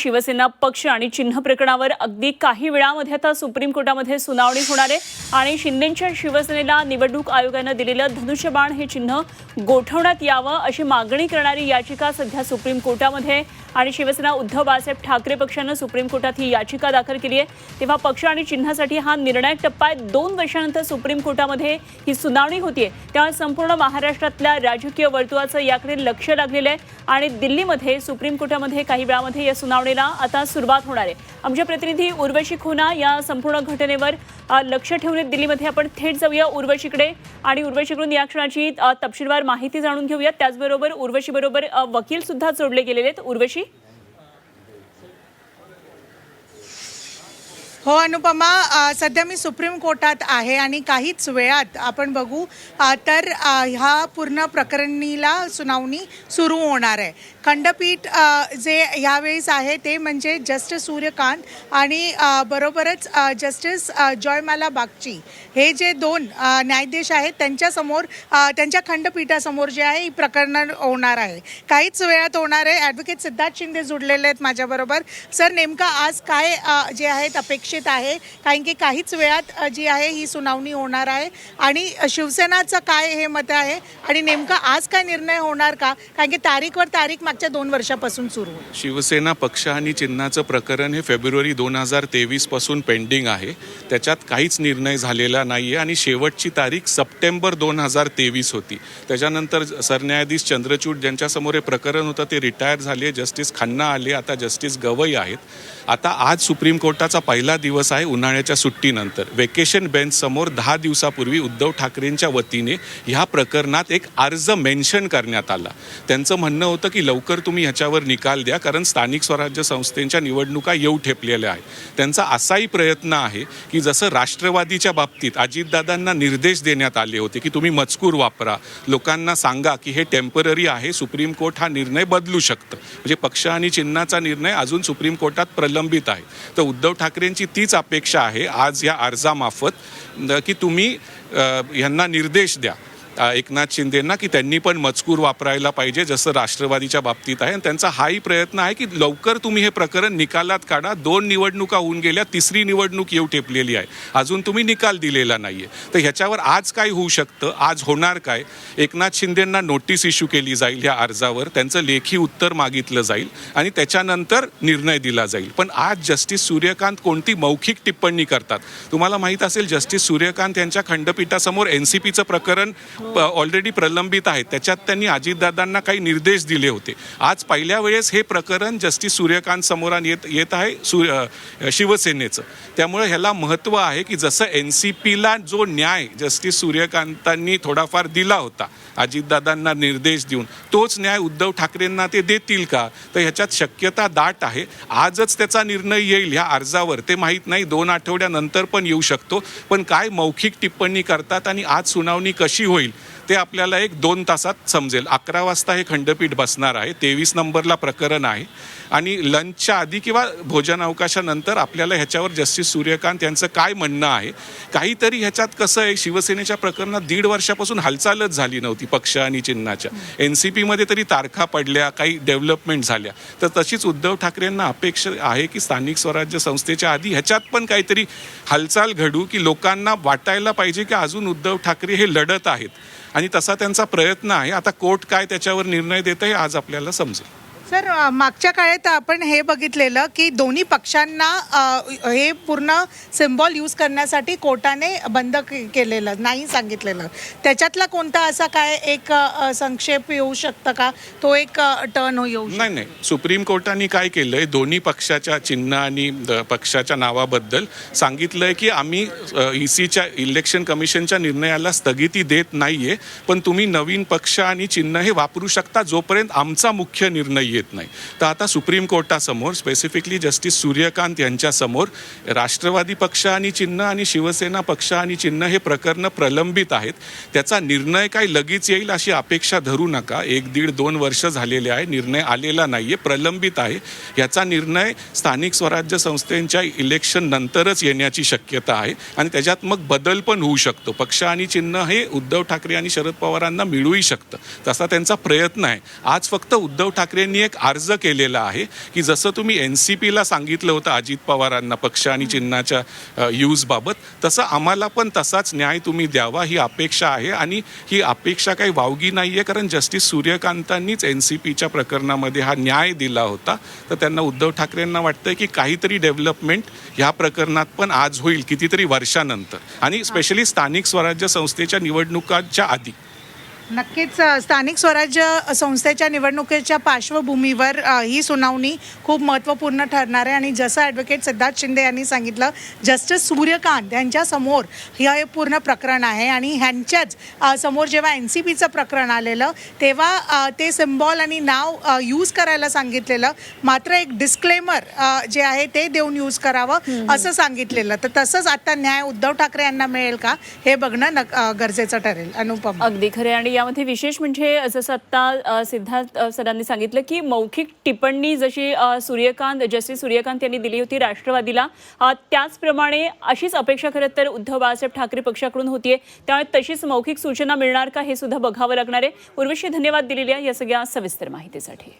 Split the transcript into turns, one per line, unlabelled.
शिवसेना पक्ष आणि चिन्ह प्रकरणावर अगदी काही वेळामध्ये आता सुप्रीम कोर्टामध्ये सुनावणी होणार आहे. आणि शिंदेच्या शिवसेनेला निवडणूक आयोगानं दिलेलं धनुष्यबाण हे चिन्ह गोठवण्यात यावं अशी मागणी करणारी याचिका सध्या सुप्रीम कोर्टामध्ये आणि शिवसेना उद्धव बाळासाहेब ठाकरे पक्षानं सुप्रीम कोर्टात ही याचिका दाखल केली आहे. तेव्हा पक्ष आणि चिन्हासाठी हा निर्णायक टप्पा आहे. दोन वर्षानंतर सुप्रीम कोर्टामध्ये ही सुनावणी होतीये. त्यामुळे संपूर्ण महाराष्ट्रातल्या राजकीय वर्तुळाचं याकडे लक्ष लागलेलं आहे. आणि दिल्लीमध्ये सुप्रीम कोर्टामध्ये काही वेळामध्ये या सुनावणीला आता सुरुवात होणार आहे. आमच्या प्रतिनिधी उर्वशी खुना या संपूर्ण घटनेवर लक्ष ठेवून दिल्लीमध्ये आपण थेट जाऊया. उर्वशीकडे आणि उर्वशीकडून या क्षणाची तपशीलवार माहिती जाणून घेऊया त्याचबरोबर उर्वशीबरोबर वकील सुद्धा जोडले गेलेले आहेत. उर्वशी?
हो अनुपमा सध्या मी सुप्रीम कोर्टात आहे आणि काहीच वेळात आपण बघू तर ह्या पूर्ण प्रकरणीला सुनावणी सुरू होणार आहे. खंडपीठ जे ह्यावेळेस आहे ते म्हणजे जस्टिस सूर्यकांत आणि बरोबरच जस्टिस जॉयमाला बागची. हे जे दोन न्यायाधीश आहेत त्यांच्यासमोर त्यांच्या खंडपीठासमोर जे आहे ही प्रकरण होणार आहे. काहीच वेळात होणार आहे. ॲडव्होकेट सिद्धार्थ शिंदे जुडलेले आहेत माझ्याबरोबर. सर नेमकं आज काय जे आहेत अपेक्षित आहे? कारण की काहीच वेळात जी आहे ही सुनावणी होणार आहे. आणि शिवसेनाचं काय हे मत आहे? आणि नेमकं आज काय निर्णय होणार का? कारण की तारीखवर तारीख मागच्या दोन वर्षापासून सुरू
शिवसेना पक्ष आणि चिन्हाचं प्रकरण हे फेब्रुवारी दोन हजार तेवीसपासून पेंडिंग आहे. त्याच्यात काहीच निर्णय झालेला नाही आहे आणि शेवटची तारीख सप्टेंबर दोन हजार तेवीस होती. त्याच्यानंतर सरन्यायाधीश चंद्रचूड ज्यांच्यासमोर हे प्रकरण होतं ते रिटायर झाले. जस्टिस खन्ना आले. आता जस्टिस गवई आहेत. आता आज सुप्रीम कोर्टाचा पहिला दिवस आहे उन्हाळ्याच्या सुट्टीनंतर. वेकेशन बेंच समोर दहा दिवसापूर्वी उद्धव ठाकरेंच्या वतीने ह्या प्रकरणात एक अर्ज मेन्शन करण्यात आला. त्यांचं म्हणणं होतं की लवकर लवकर तुम्ही ह्याच्यावर निकाल द्या कारण स्थानिक स्वराज्य संस्थेच्या निवडणुका येऊ ठेपलेल्या आहेत. त्यांचा असाही प्रयत्न आहे की जसं राष्ट्रवादीच्या बाबतीत अजितदादांना निर्देश देण्यात आले होते की तुम्ही मजकूर वापरा लोकांना सांगा की हे टेंपररी आहे सुप्रीम कोर्ट हा निर्णय बदलू शकतं. म्हणजे पक्ष आणि चिन्हाचा निर्णय अजून सुप्रीम कोर्टात प्रलंबित आहे. तर उद्धव ठाकरेंची तीच अपेक्षा आहे आज या अर्जामार्फत की तुम्ही ह्यांना निर्देश द्या. एकनाथ शिंदेंना की त्यांनी पण मजकूर वापरायला पाहिजे जसं राष्ट्रवादीच्या बाबतीत आहे. आणि त्यांचा हाही प्रयत्न आहे की लवकर तुम्ही हे प्रकरण निकालात काढा. दोन निवडणुका होऊन गेल्या तिसरी निवडणूक येऊ ठेपलेली आहे. अजून तुम्ही निकाल दिलेला नाही आहे तर ह्याच्यावर आज काय होऊ शकतं? आज होणार काय? एकनाथ शिंदेंना नोटीस इश्यू केली जाईल ह्या अर्जावर. त्यांचं लेखी उत्तर मागितलं जाईल आणि त्याच्यानंतर निर्णय दिला जाईल. पण आज जस्टिस सूर्यकांत कोणती मौखिक टिप्पणी करतात? तुम्हाला माहीत असेल जस्टिस सूर्यकांत यांच्या खंडपीठासमोर एन सी पीचं प्रकरण ऑलरेडी प्रलंबित आहे त्याच्यात त्यांनी अजितदादांना काही निर्देश दिले होते. आज पहिल्या वेळेस हे प्रकरण जस्टिस सूर्यकांत समोर येत येत आहे सूर्य शिवसेनेचं. त्यामुळे ह्याला महत्त्व आहे की जसं एन सी पीला जो न्याय जस्टिस सूर्यकांतांनी थोडाफार दिला होता अजितदादांना निर्देश देऊन तोच न्याय उद्धव ठाकरेंना ते देतील का? तर ह्याच्यात शक्यता दाट आहे. आजच त्याचा निर्णय येईल ह्या अर्जावर. ते माहीत नाही दोन आठवड्यानंतर पण येऊ शकतो. पण काय मौखिक टिप्पणी करतात आणि आज सुनावणी कशी होईल? ते आपल्याला एक दोन तासात समजेल. अकरा वाजता हे खंडपीठ बसणार आहे. तेवीस नंबरला प्रकरण आहे. आणि लंचच्या आधी किंवा भोजन अवकाशानंतर आपल्याला ह्याच्यावर जस्टिस सूर्यकांत यांचं काय म्हणणं आहे? काहीतरी ह्याच्यात कसं आहे? शिवसेनेच्या प्रकरणात दीड वर्षापासून हालचालच झाली नव्हती पक्ष आणि चिन्हाच्या. एन सी पीमध्ये तरी तारखा पडल्या काही डेव्हलपमेंट झाल्या. तर तशीच उद्धव ठाकरेंना अपेक्षा आहे की स्थानिक स्वराज्य संस्थेच्या आधी ह्याच्यात पण काहीतरी हालचाल घडू की लोकांना वाटायला पाहिजे की अजून उद्धव ठाकरे हे लढत आहेत. आणि तसा त्यांचा प्रयत्न आहे. आता कोर्ट काय त्याच्यावर निर्णय देत आहे आज आपल्याला समजेल.
सर मागच्या काळात आपण हे बघितलेलं की दोन्ही पक्षांना अ, हे पूर्ण सिम्बॉल यूज करण्यासाठी कोर्टाने बंद के- केलेलं नाही सांगितलेलं. त्याच्यातला कोणता असा काय एक अ, संक्षेप येऊ शकतं का? तो एक टर्न हो येऊ शकतो.
नाही नाही. सुप्रीम कोर्टाने काय केलंय? दोन्ही पक्षाच्या चिन्ह आणि द- पक्षाच्या नावाबद्दल सांगितलंय की आम्ही ई सीच्या इलेक्शन कमिशनच्या निर्णयाला स्थगिती देत नाहीये पण तुम्ही नवीन पक्ष आणि चिन्ह हे वापरू शकता जोपर्यंत आमचा मुख्य निर्णय येत नाही. तर आता सुप्रीम कोर्टासमोर स्पेसिफिकली जस्टिस सूर्यकांत यांच्यासमोर राष्ट्रवादी पक्ष आणि चिन्ह आणि शिवसेना पक्ष आणि चिन्ह हे प्रकरणं प्रलंबित आहेत. त्याचा निर्णय काय लगेच येईल अशी अपेक्षा धरू नका. एक दीड दोन वर्ष झालेले आहे निर्णय आलेला नाहीये प्रलंबित आहे. याचा निर्णय स्थानिक स्वराज्य संस्थेच्या इलेक्शन नंतरच येण्याची शक्यता आहे आणि त्याच्यात मग बदल पण होऊ शकतो. पक्ष आणि चिन्ह हे उद्धव ठाकरे आणि शरद पवारांना मिळूही शकतं. तसा त्यांचा प्रयत्न आहे. आज फक्त उद्धव ठाकरेंनी एक एक अर्ज केलेला आहे की जसं तुम्ही एन सी पीला सांगितलं होतं अजित पवारांना पक्ष आणि चिन्हाच्या यूजबाबत तसं आम्हाला पण तसाच न्याय तुम्ही द्यावा ही अपेक्षा आहे आणि ही अपेक्षा काही वावगी नाही आहे कारण जस्टिस सूर्यकांतांनीच एन सी पीच्या प्रकरणामध्ये हा न्याय दिला होता. तर त्यांना उद्धव ठाकरेंना वाटतंय की काहीतरी डेव्हलपमेंट ह्या प्रकरणात पण आज होईल कितीतरी वर्षानंतर. आणि स्पेशली स्थानिक स्वराज्य संस्थेच्या निवडणुकांच्या आधी.
नक्कीच स्थानिक स्वराज्य संस्थेच्या निवडणुकीच्या पार्श्वभूमीवर ही सुनावणी खूप महत्त्वपूर्ण ठरणार आहे. आणि जसं ॲडव्होकेट सिद्धार्थ शिंदे यांनी सांगितलं जस्टिस सूर्यकांत यांच्यासमोर हे पूर्ण प्रकरण आहे. आणि ह्यांच्याच समोर जेव्हा एन सी पीचं प्रकरण आलेलं तेव्हा ते सिम्बॉल आणि नाव यूज करायला सांगितलेलं. मात्र एक डिस्क्लेमर जे आहे ते देऊन यूज करावं असं सांगितलेलं. तर तसंच आता न्याय उद्धव ठाकरे यांना मिळेल का? हे बघणं गरजेचं ठरेल. अनुपम.
अगदी खरे आणि यामध्ये विशेष म्हणजे जसं आत्ता सिद्धार्थ सरांनी सांगितलं की मौखिक टिप्पणी जशी सूर्यकांत जस्टिस सूर्यकांत यांनी दिली होती राष्ट्रवादीला त्याचप्रमाणे अशीच अपेक्षा खरं तर उद्धव बाळासाहेब ठाकरे पक्षाकडून होतीये. त्यामुळे तशीच मौखिक सूचना मिळणार का हे सुद्धा बघावं लागणार आहे. उर्वशी धन्यवाद दिलेल्या या सगळ्या सविस्तर माहितीसाठी.